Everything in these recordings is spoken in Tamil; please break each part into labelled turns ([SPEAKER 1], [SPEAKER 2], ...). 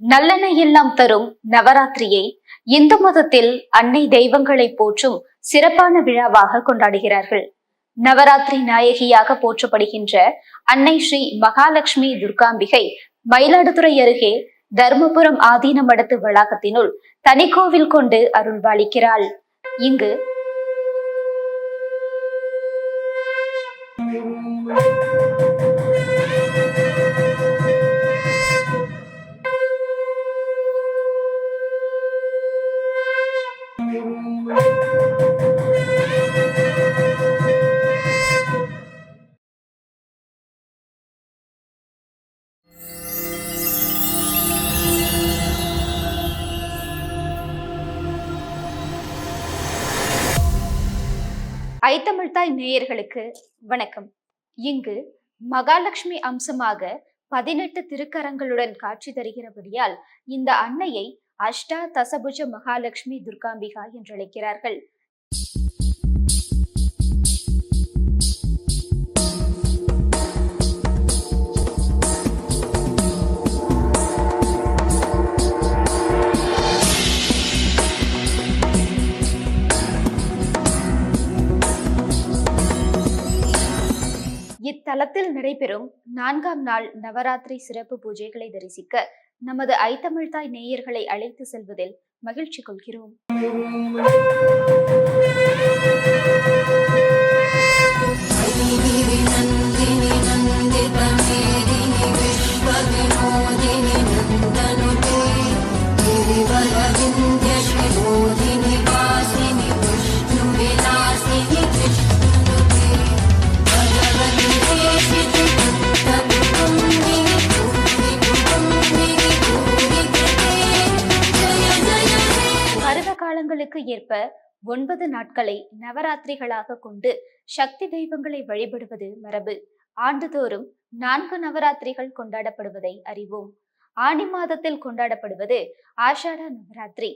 [SPEAKER 1] நல்லெண்ணெய் எல்லாம் தரும் நவராத்திரியை இந்து மதத்தில் அன்னை தெய்வங்களை போற்றும் சிறப்பான விழாவாக கொண்டாடுகிறார்கள். நவராத்திரி நாயகியாக போற்றப்படுகின்ற அன்னை ஸ்ரீ மகாலட்சுமி துர்காம்பிகை மயிலாடுதுறை அருகே தர்மபுரம் ஆதீன மடத்து வளாகத்தினுள் தனிக்கோவில் கொண்டு அருள்வாளிக்கிறாள் இங்கு ஐத்தமிழ்தாய் நேயர்களுக்கு வணக்கம். இங்கு மகாலட்சுமி அம்சமாக பதினெட்டு திருக்கரங்களுடன் காட்சி தருகிறபடியால் இந்த அன்னையை அஷ்டா தசபுஜ மகாலட்சுமி துர்காம்பிகா என்றழைக்கிறார்கள். தளத்தில் நடைபெறும் நான்காம் நாள் நவராத்திரி சிறப்பு பூஜைகளை தரிசிக்க நமது ஐத்தமிழ்தாய் நேயர்களை அழைத்து செல்வதில் மகிழ்ச்சி கொள்கிறோம்
[SPEAKER 2] நந்தினி நந்தினி விஸ்வ
[SPEAKER 1] வினோதினி காலங்களுக்கு ஏற்ப ஒன்பது நாட்களை நவராத்திரிகளாக கொண்டு சக்தி தெய்வங்களை வழிபடுவது மரபு. ஆண்டுதோறும் நான்கு நவராத்திரிகள் கொண்டாடப்படுவதை அறிவோம். ஆடி மாதத்தில் கொண்டாடப்படுவது ஆஷாட நவராத்திரி.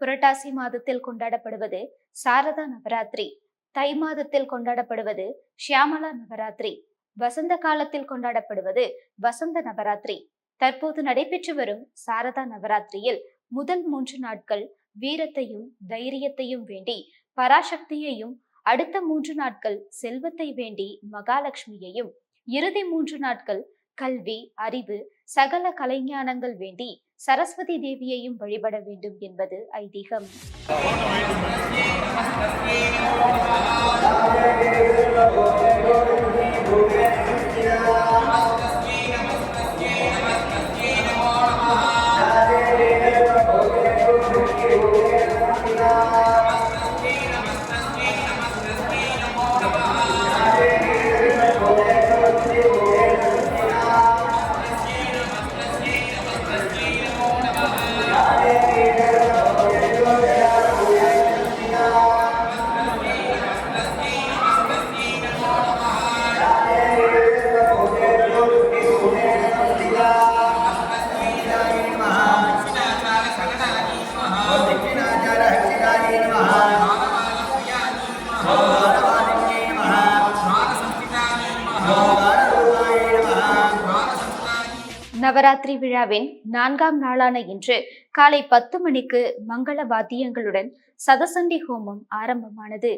[SPEAKER 1] புரட்டாசி மாதத்தில் கொண்டாடப்படுவது சாரதா நவராத்திரி. தை மாதத்தில் கொண்டாடப்படுவது ஷியாமலா நவராத்திரி. வசந்த காலத்தில் கொண்டாடப்படுவது வசந்த நவராத்திரி. தற்போது நடைபெற்று வரும் சாரதா நவராத்திரியில் முதல் மூன்று நாட்கள் வீரத்தையும் தைரியத்தையும் வேண்டி பராசக்தியையும் அடுத்த மூன்று நாட்கள் செல்வத்தை வேண்டி மகாலட்சுமியையும் இறுதி மூன்று நாட்கள் கல்வி அறிவு சகல கலைஞானங்கள் வேண்டி சரஸ்வதி தேவியையும் வழிபட வேண்டும் என்பது ஐதீகம். நவராத்திரி விழாவின் நான்காம் நாளான இன்று காலை பத்து மணிக்கு மங்கள வாத்தியங்களுடன் சதசண்டி ஹோமம் ஆரம்பமானது.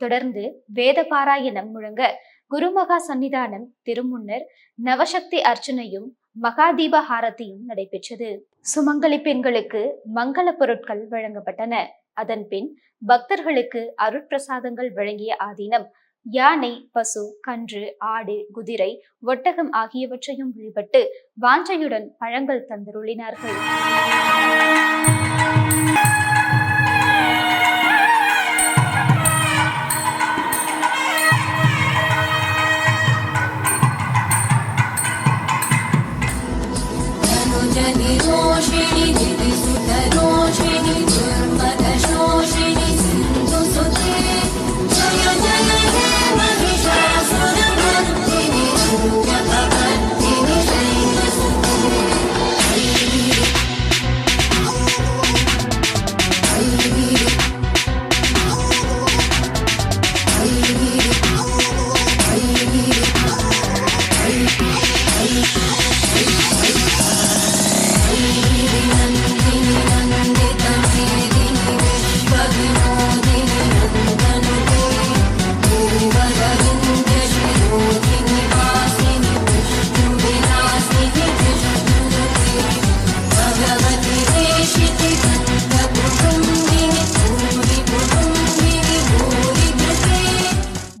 [SPEAKER 1] தொடர்ந்து வேத பாராயணம் முழங்க குருமகா சன்னிதானம் திருமுன்னர் நவசக்தி அர்ச்சனையும் மகாதீப ஹாரதியும் நடைபெற்றது. சுமங்கலி பெண்களுக்கு மங்கள பொருட்கள் வழங்கப்பட்டன. அதன் பின் பக்தர்களுக்கு அருட்பிரசாதங்கள் வழங்கிய ஆதீனம் யானை பசு கன்று ஆடு குதிரை ஒட்டகம் ஆகியவற்றையும் வழிபட்டு வாஞ்சையுடன் பழங்கள் தந்தருளினார்கள்.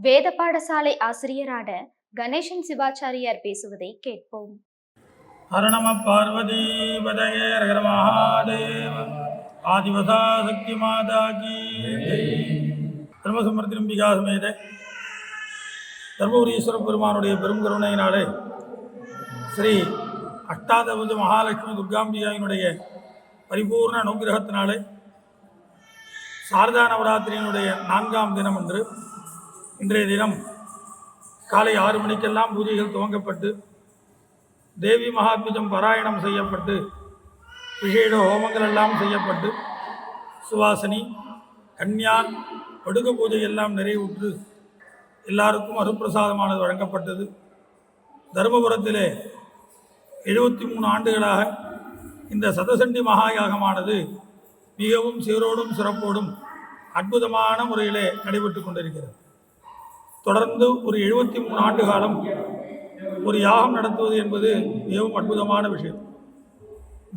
[SPEAKER 1] வேத பாடசாலை ஆசிரியரான கணேசன் சிவாச்சாரியார் பேசுவதை கேட்போம்.
[SPEAKER 3] அருணம பார்வதி பதகே ரகர மகாதேவ ஆதிவசா சக்தி மாதா கி தர்மசமர்த்தி நம்பிக்கா சமேத தர்மபுரீஸ்வர பெருமானுடைய பெரும் கருணையினாலே ஸ்ரீ அஷ்டாதபுஜ மகாலட்சுமி துர்காம்பிகாவினுடைய பரிபூர்ண அனுகிரகத்தினாலே சாரதா நவராத்திரியினுடைய நான்காம் தினம் அன்று இன்றைய தினம் காலை ஆறு மணிக்கெல்லாம் பூஜைகள் துவங்கப்பட்டு தேவி மகாத்மிஜம் பாராயணம் செய்யப்பட்டு விசேட ஹோமங்கள் எல்லாம் செய்யப்பட்டு சுவாசினி கன்யான் படுக பூஜை எல்லாம் நிறைவுற்று எல்லாருக்கும் அருப்பிரசாதமானது வழங்கப்பட்டது. தருமபுரத்திலே எழுபத்தி மூணு ஆண்டுகளாக இந்த சதசண்டி மகாயாகமானது மிகவும் சீரோடும் சிறப்போடும் அற்புதமான முறையிலே நடைபெற்று கொண்டிருக்கிறது. தொடர்ந்து ஒரு எழுபத்தி மூணு ஆண்டு காலம் ஒரு யாகம் நடத்துவது என்பது மிகவும் அற்புதமான விஷயம்.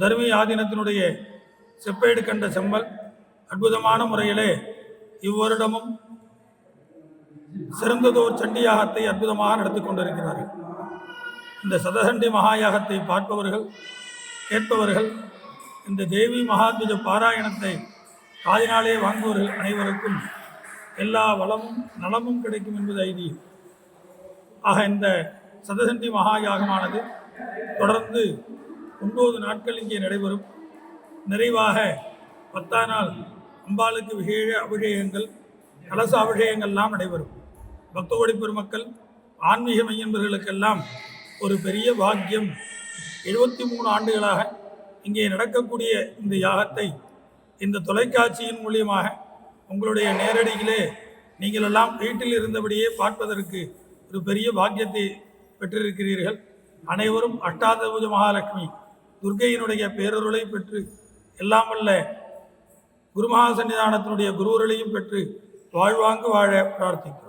[SPEAKER 3] தர்மி ஆதீனத்தினுடைய செப்பேடு கண்ட செம்மல் அற்புதமான முறையிலே இவ்வருடமும் சிறந்ததோர் சண்டி யாகத்தை அற்புதமாக நடத்தி கொண்டிருக்கிறார்கள். இந்த சதசண்டி மகாயாகத்தை பார்ப்பவர்கள் கேட்பவர்கள் இந்த தேவி மகாத்வஜ பாராயணத்தை காதினாலே வாங்குவர்கள் அனைவருக்கும் எல்லா வளமும் நலமும் கிடைக்கும் என்பது ஐதீகம். ஆக இந்த சதசண்டி மகா யாகமானது தொடர்ந்து ஒன்பது நாட்கள் இங்கே நடைபெறும். நிறைவாக பத்தாம் நாள் அம்பாளுக்கு விசேஷ அபிஷேகங்கள் கலச அபிஷேகங்கள்லாம் நடைபெறும். பக்தகோடி பெருமக்கள் ஆன்மீக மையன்பர்களுக்கெல்லாம் ஒரு பெரிய பாக்கியம். எழுபத்தி மூணு ஆண்டுகளாக இங்கே நடக்கக்கூடிய இந்த யாகத்தை இந்த தொலைக்காட்சியின் மூலியமாக உங்களுடைய நேரடிகளே நீங்கள் எல்லாம் வீட்டில் இருந்தபடியே பார்ப்பதற்கு ஒரு பெரிய பாக்கியத்தை பெற்றிருக்கிறீர்கள். அனைவரும் அஷ்டாதபுஜ மகாலட்சுமி. துர்கையினுடைய பேரருளை பெற்று எல்லாம் அல்ல குருமகா சன்னிதானத்தினுடைய குருவருளையும் பெற்று வாழ்வாங்கு வாழ பிரார்த்திக்கிறோம்.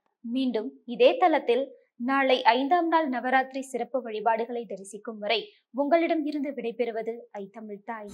[SPEAKER 1] மீண்டும் இதே தளத்தில் நாளை ஐந்தாம் நாள் நவராத்திரி சிறப்பு வழிபாடுகளை தரிசிக்கும் வரை உங்களிடம் இருந்து விடைபெறுவது ஐ தமிழ் தாய்